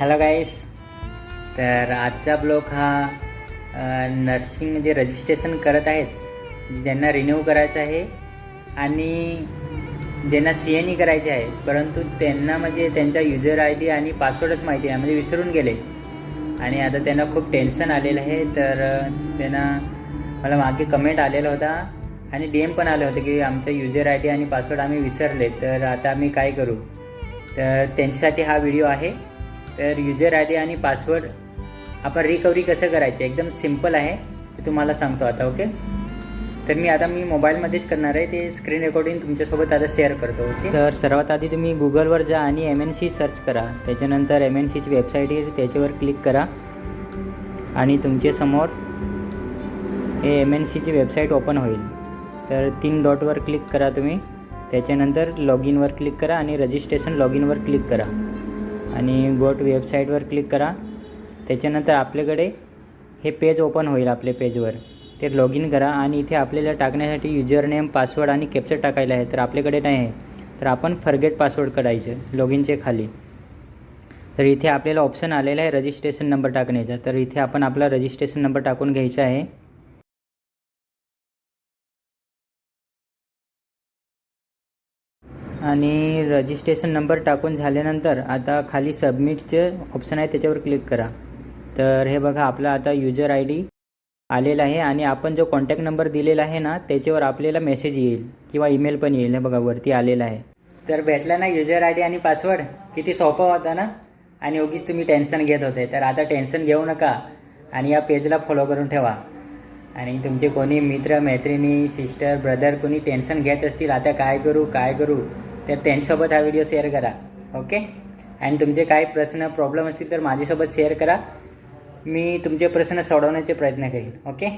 Hello गाईस तर आजचा blog हा नर्सिंग म्हणजे रजिस्ट्रेशन करत आहेत. ज्यांना रिन्यू करायचं आहे आणि ज्यांना सी एन ई करायचे आहे. परंतु त्यांना म्हणजे त्यांचा युजर आय डी आणि पासवर्डच माहिती आहे म्हणजे विसरून गेले. आणि आता त्यांना खूप टेन्शन आलेलं आहे. तर त्यांना मला मागे कमेंट आलेला होता आणि डी एम पण आलं होतं की आमचं युजर आय डी आणि पासवर्ड आम्ही विसरले. तर आता आम्ही काय करू? तर त्यांच्यासाठी हा व्हिडिओ आहे. तर युजर आय डी आणि पासवर्ड आपण रिकव्हरी कसं करायचं? एकदम सिंपल आहे. ते तुम्हाला सांगतो आता ओके तर मी आता मी मोबाईलमध्येच करणार आहे. ते स्क्रीन रेकॉर्डिंग तुमच्यासोबत आता शेअर करतो ओके तर सर्वात आधी तुम्ही गुगलवर जा आणि एम एन सी सर्च करा. त्याच्यानंतर एम एन सीची वेबसाईट येईल त्याच्यावर क्लिक करा. आणि तुमच्यासमोर हे एम एन सीची वेबसाईट ओपन होईल. तर तीन डॉटवर क्लिक करा तुम्ही. त्याच्यानंतर लॉग इनवर क्लिक करा आणि रजिस्ट्रेशन लॉग इनवर क्लिक करा. आणि गोट वेबसाईटवर क्लिक करा. त्याच्यानंतर आपल्याकडे हे पेज ओपन होईल आपल्या पेजवर ते लॉग इन करा आणि इथे आपल्याला टाकण्यासाठी युजर नेम पासवर्ड आणि कॅप्चर टाकायला आहे. तर आपल्याकडे नाही आहे. तर आपण फर्गेट पासवर्ड काढायचं लॉग इनचे खाली. तर इथे आपल्याला ऑप्शन आलेला आहे रजिस्ट्रेशन नंबर टाकण्याचा. तर इथे आपण आपला रजिस्ट्रेशन नंबर टाकून घ्यायचा आहे. आणि रजिस्ट्रेशन नंबर टाकून झाल्यानंतर आता खाली सबमिटचे ऑप्शन आहे त्याच्यावर क्लिक करा. तर हे बघा आपला आता युजर आय डी आलेला आहे आणि आपण जो कॉन्टॅक्ट नंबर दिलेला आहे ना त्याच्यावर आपल्याला मेसेज येईल किंवा ईमेल पण येईल. हे बघा वरती आलेला आहे. तर भेटला ना युजर आय डी आणि पासवर्ड किती सोपा होता ना? आणि उगीच तुम्ही टेन्शन घेत होते. तर आता टेन्शन घेऊ नका आणि या पेजला फॉलो करून ठेवा. आणि तुमचे कोणी मित्र मैत्रिणी सिस्टर ब्रदर कोणी टेन्शन घेत असतील आता काय करू काय करू? तर त्यांच्यासोबत हा व्हिडिओ शेअर करा ओके आणि तुमचे काही प्रश्न प्रॉब्लेम असतील तर माझ्यासोबत शेअर करा. मी तुमचे प्रश्न सोडवण्याचे प्रयत्न करीन ओके